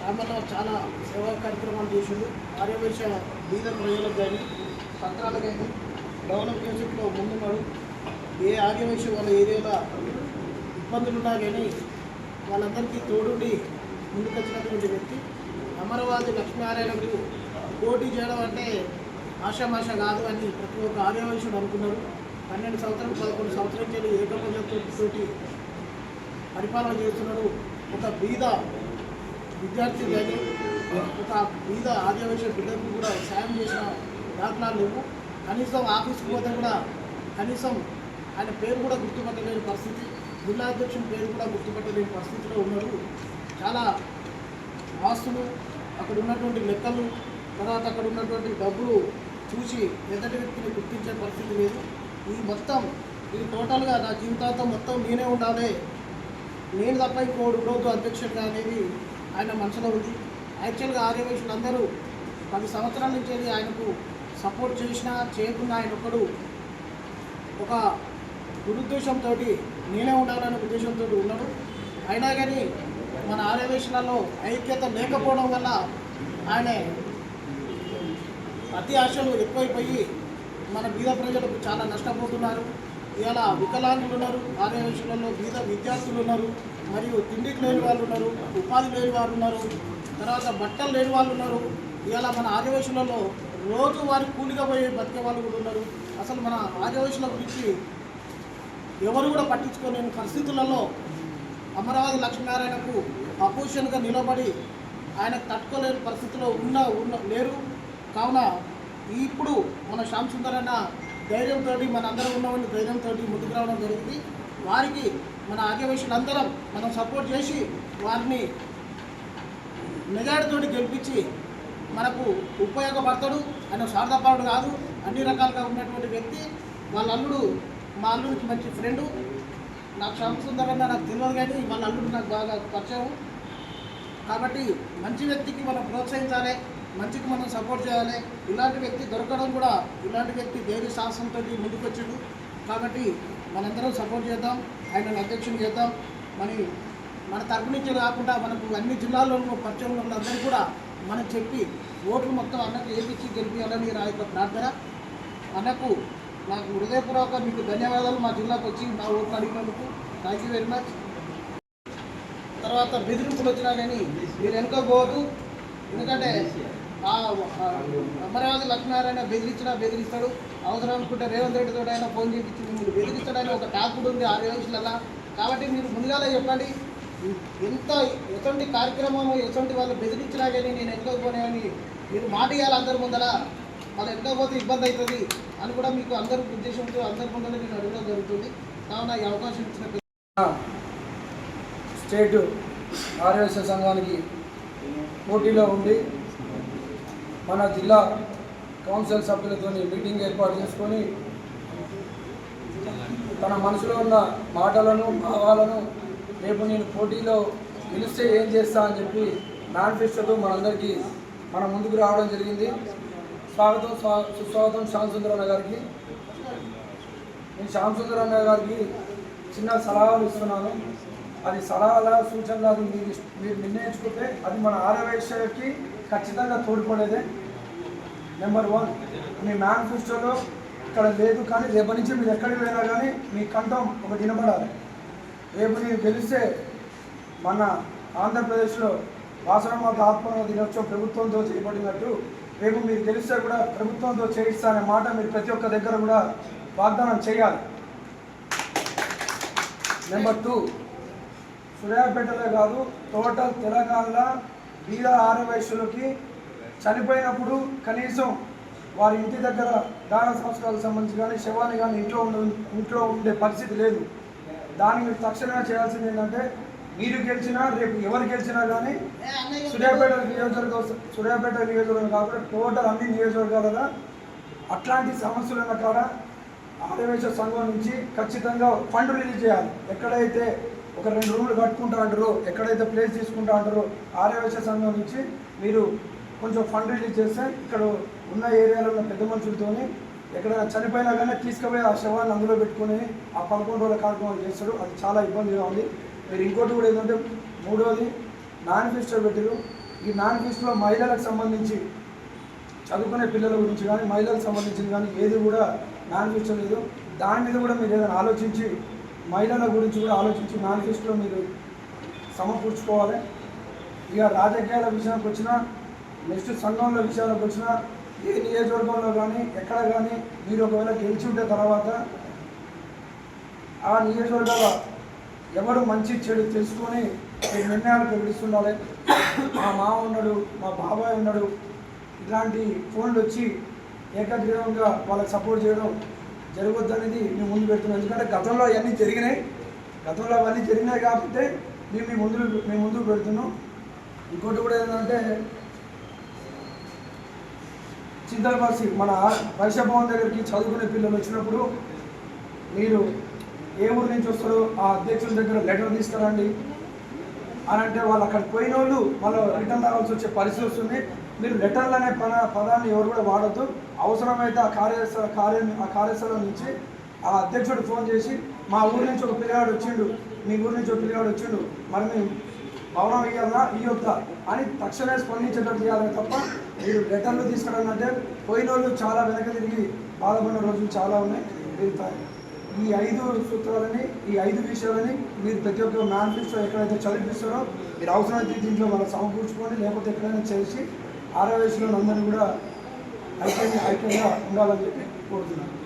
తమతో చాలా సేవా కార్యక్రమాలు చేసిండు. ఆర్యవైశ్య బీద ప్రజలకు కానీ పత్రాలకు కానీ డెవలప్మెంట్స్లో ముందున్నాడు ఏ ఆర్యవైశ్య వాళ్ళ ఏరియాలో ఇబ్బందులు ఉన్నా కానీ వాళ్ళందరికీ తోడుండి ముందుకొచ్చినటువంటి వ్యక్తి. అమరవాది లక్ష్మీనారాయణకు పోటీ చేయడం అంటే ఆషామాష కాదు అని ప్రతి ఒక్క ఆర్యవైశ్యుడు అనుకున్నారు. పన్నెండు సంవత్సరం పదకొండు సంవత్సరం నుంచి ఏకప్రజతోటి పరిపాలన చేస్తున్నాడు ఒక బీద విద్యార్థి కానీ ఒక మీద ఆదివేశ బిడ్డకు కూడా సాయం చేసిన దాఖలాలు లేవు. కనీసం ఆఫీస్కి పోతే కూడా కనీసం ఆయన పేరు కూడా గుర్తుపట్టలేని పరిస్థితి జిల్లా అధ్యక్షుని పేరు కూడా గుర్తుపట్టలేని పరిస్థితిలో ఉన్నారు. చాలా ఆస్తులు అక్కడ ఉన్నటువంటి లెక్కలు తర్వాత అక్కడ ఉన్నటువంటి డబ్బులు చూసి ఎదటి వ్యక్తిని గుర్తించే పరిస్థితి లేదు. ఈ మొత్తం ఇది టోటల్గా నా జీవితాంతం మొత్తం నేనే ఉండాలి. నేను తప్ప ఇంకోడు రోజు అధ్యక్షుడిగా అనేది ఆయన మనసులో ఉంది. యాక్చువల్గా ఆర్యవేషులు అందరూ పది సంవత్సరాల నుంచి ఆయనకు సపోర్ట్ చేసినా చేయకుండా ఆయన ఒక్కడు ఒక దురుద్దేశంతో నేనే ఉండాలనే ఉద్దేశంతో ఉన్నాడు. అయినా కానీ మన ఆర్యవేషణలో ఐక్యత లేకపోవడం వల్ల ఆయన అతి ఆశలు ఎక్కువైపోయి మన బీద ప్రజలకు చాలా నష్టపోతున్నారు. ఇలా వికలాంగులు ఉన్నారు ఆర్యవేశులలో బీద విద్యార్థులు ఉన్నారు మరియు తిండికి లేని వాళ్ళు ఉన్నారు ఉపాధి లేని వాళ్ళు ఉన్నారు తర్వాత బట్టలు లేని వాళ్ళు ఉన్నారు ఇలా మన ఆర్యవేశులలో రోజు వారి కూలిగా పోయే బతికే వాళ్ళు కూడా ఉన్నారు. అసలు మన ఆర్యవేశుల గురించి ఎవరు కూడా పట్టించుకోలేని పరిస్థితులలో అమరావతి లక్ష్మీనారాయణకు అపోజిషన్గా నిలబడి ఆయన తట్టుకోలేని పరిస్థితిలో ఉన్న ఉన్న లేరు. కావున ఇప్పుడు మన శ్యామ్ సుందర్ అన్న ధైర్యంతో మన అందరం ఉన్నామని ధైర్యంతో ముందుకు రావడం జరిగింది. వారికి మన ఆర్యవైశ్యులందరం మనం సపోర్ట్ చేసి వారిని మెజార్టీతోటి గెలిపించి మనకు ఉపయోగపడతాడు. ఆయన స్వార్థపరుడు కాదు. అన్ని రకాలుగా ఉన్నటువంటి వ్యక్తి. వాళ్ళ అల్లుడు మా అల్లుడికి మంచి ఫ్రెండు. నాకు శ్యామ్ నాకు తెలియదు కానీ వాళ్ళ అల్లుడు నాకు బాగా పరిచయం. కాబట్టి మంచి వ్యక్తికి మనం ప్రోత్సహించాలి. మంచికి మనం సపోర్ట్ చేయాలి. ఇలాంటి వ్యక్తి దొరకడం కూడా ఇలాంటి వ్యక్తి దేవి సాహసంతో ముందుకొచ్చిండు. కాబట్టి మనందరం సపోర్ట్ చేద్దాం. ఆయన అధ్యక్షుని చేద్దాం. మరి మన తరపు నుంచి కాకుండా మనకు అన్ని జిల్లాల్లో పరిచయం ఉన్న వాళ్ళందరూ కూడా మనం చెప్పి ఓట్లు మొత్తం అన్నకు ఏపించి గెలిపించాలని నా యొక్క ప్రార్థన. అన్నకు నాకు హృదయపూర్వక మీకు ధన్యవాదాలు. మా జిల్లాకు వచ్చి నా ఓట్లు అడిగినందుకు థ్యాంక్ యూ వెరీ మచ్ తర్వాత బెదిరింపులు వచ్చినా కానీ మీరు వెనుక పోవద్దు. ఎందుకంటే అమరావతి లక్ష్మీనారాయణ బెదిరించినా బెదిరిస్తాడు. అవసరం అనుకుంటే రేవంత్ రెడ్డితో ఆయన ఫోన్ చేయించి మిమ్మల్ని బెదిరిస్తాడని ఒక టాకుడు ఉంది ఆరు రోజులల్లా కాబట్టి మీరు ముందుగానే చెప్పండి. ఎంత ఎటువంటి కార్యక్రమం ఎటువంటి వాళ్ళు బెదిరించినా కానీ నేను వెనుక మీరు మాట ఇవ్వాలి అందరి ముందర వాళ్ళు వెనుక పోతే ఇబ్బంది అవుతుంది అని కూడా మీకు అందరి ఉద్దేశంతో అందరి ముందర నేను అడగడం జరుగుతుంది. కావున ఈ అవకాశం ఇచ్చిన స్టేట్ ఆర్యవైశ్య సంఘానికి పోటీలో ఉండి మన జిల్లా కౌన్సిల్ సభ్యులతో మీటింగ్ ఏర్పాటు చేసుకొని తన మనసులో ఉన్న మాటలను భావాలను రేపు నేను పోటీలో పిలిస్తే ఏం చేస్తా అని చెప్పి మేనిఫెస్టోతో మనందరికీ మన ముందుకు రావడం జరిగింది. స్వాగతం స్వా- సుస్వాగతం శ్యామ్ సుందరన్న గారికి. నేను శ్యామ్ సుందరన్న గారికి చిన్న సలహాలు ఇస్తున్నాను. అది సలహాల సూచనలు మీరు మీరు నిర్ణయించుకుంటే అది మన ఆరోగ్యకి ఖచ్చితంగా తోడ్పడేదే. నెంబర్ వన్ మీ మేనిఫెస్టోలో ఇక్కడ లేదు కానీ రేపటి నుంచి మీరు ఎక్కడికి వెళ్ళినా కానీ మీ కంఠం ఒక వినబడాలి. రేపు నేను గెలిస్తే మన ఆంధ్రప్రదేశ్లో వాసనమాత ఆత్మహత్య దినోత్సవం ప్రభుత్వంతో చేపట్టినట్టు రేపు మీరు గెలిస్తే కూడా ప్రభుత్వంతో చేయిస్తానే మాట మీరు ప్రతి ఒక్క దగ్గర కూడా వాగ్దానం చేయాలి. నెంబర్ టూ సూర్యాపేటలో కాదు టోటల్ తెలంగాణలో బీద ఆరవయస్సులకి చనిపోయినప్పుడు కనీసం వారి ఇంటి దగ్గర దాన సంస్కారాలకు సంబంధించి కానీ శవాన్ని కానీ ఇంట్లో ఉండ ఇంట్లో ఉండే పరిస్థితి లేదు. దాన్ని మీరు తక్షణమే చేయాల్సింది ఏంటంటే మీరు గెలిచినా రేపు ఎవరు గెలిచినా కానీ సూర్యాపేట నియోజకవర్గం సూర్యాపేట నియోజకవర్గం కాకుండా టోటల్ అన్ని నియోజకవర్గాల అట్లాంటి సమస్యలు ఉన్న కాడ ఆదివేశ సంఘం నుంచి ఖచ్చితంగా ఫండ్ రిలీజ్ చేయాలి. ఎక్కడైతే ఒక రెండు రూములు కట్టుకుంటా అంటారో ఎక్కడైతే ప్లేస్ తీసుకుంటా అంటారో ఆర్యవేశ సంఘం నుంచి మీరు కొంచెం ఫండ్ రిలీజ్ చేస్తే ఇక్కడ ఉన్న ఏరియాలో ఉన్న పెద్ద మనుషులతోని ఎక్కడైనా చనిపోయినా కానీ తీసుకుపోయి ఆ శవాన్ని అందులో పెట్టుకుని ఆ పదకొండు రోజుల కార్యక్రమం చేస్తారు. అది చాలా ఇబ్బందిగా ఉంది. మీరు ఇంకోటి కూడా ఏంటంటే మూడోది మేనిఫెస్టో పెట్టారు ఈ మేనిఫెస్టోలో మహిళలకు సంబంధించి చదువుకునే పిల్లల గురించి కానీ మహిళలకు సంబంధించింది కానీ ఏది కూడా మేనిఫెస్టో లేదు. దాని మీద కూడా మీరు ఏదైనా ఆలోచించి మహిళల గురించి కూడా ఆలోచించి మేనిఫెస్టోలో మీరు సమకూర్చుకోవాలి. ఇక రాజకీయాల విషయానికి వచ్చినా నెక్స్ట్ సంఘంలో విషయాలకు వచ్చినా ఏ నియోజకవర్గంలో కానీ ఎక్కడ కానీ మీరు ఒకవేళ గెలిచి ఉంటే తర్వాత ఆ నియోజకవర్గాల ఎవరు మంచి చెడు తెలుసుకొని ఈ నిర్ణయాలు ప్రకటిస్తుండాలి. మా మామ ఉన్నాడు మా బాబాయ్ ఉన్నాడు ఇలాంటి ఫోన్లు వచ్చి ఏకగ్రీవంగా వాళ్ళకి సపోర్ట్ చేయడం జరగొద్దనేది మేము ముందు పెడుతున్నాం. ఎందుకంటే గతంలో అవన్నీ జరిగినాయి. గతంలో అవన్నీ జరిగినాయి కాబట్టి మేము మీ ముందు మేము ముందుకు పెడుతున్నాం. ఇంకోటి కూడా ఏంటంటే చింతలపాసి మన వైశ్య భవన్ దగ్గరికి చదువుకునే పిల్లలు వచ్చినప్పుడు మీరు ఏ ఊరు నుంచి వస్తారో ఆ అధ్యక్షుల దగ్గర లెటర్ తీసుకురండి అని అంటే వాళ్ళు అక్కడ పోయిన వాళ్ళు వాళ్ళు రిటర్న్ రావాల్సి వచ్చే పరిస్థితి వస్తుంది. మీరు లెటర్లు అనే పద పదాన్ని ఎవరు కూడా వాడద్దు. అవసరమైతే ఆ కార్యస్థల కార్య ఆ కార్యస్థలం నుంచి ఆ అధ్యక్షుడు ఫోన్ చేసి మా ఊరి నుంచి ఒక పిల్లగాడు వచ్చిండు మీ ఊరి నుంచి ఒక పిల్లగాడు వచ్చిండు మరి మేము భవనం ఇవ్వాలా ఇవ్వద్దా అని తక్షణమే స్పందించేటట్టు చేయాలి తప్ప మీరు లెటర్లు తీసుకురండి అంటే పోయిన రోజులు చాలా వెనక తిరిగి బాధపడిన రోజులు చాలా ఉన్నాయి. మీరు ఈ ఐదు సూత్రాలని ఈ ఐదు విషయాలని మీరు ప్రతి ఒక్క మేనిఫెస్టో ఎక్కడైతే చదివిస్తారో మీరు అవసరమైతే దీంట్లో మనం సమకూర్చుకోండి లేకపోతే ఎక్కడైనా చేసి ఆరో వయసులో అందరినీ కూడా ఐక్యంగా ఐక్యంగా ఉండాలని చెప్పి కోరుతున్నాను.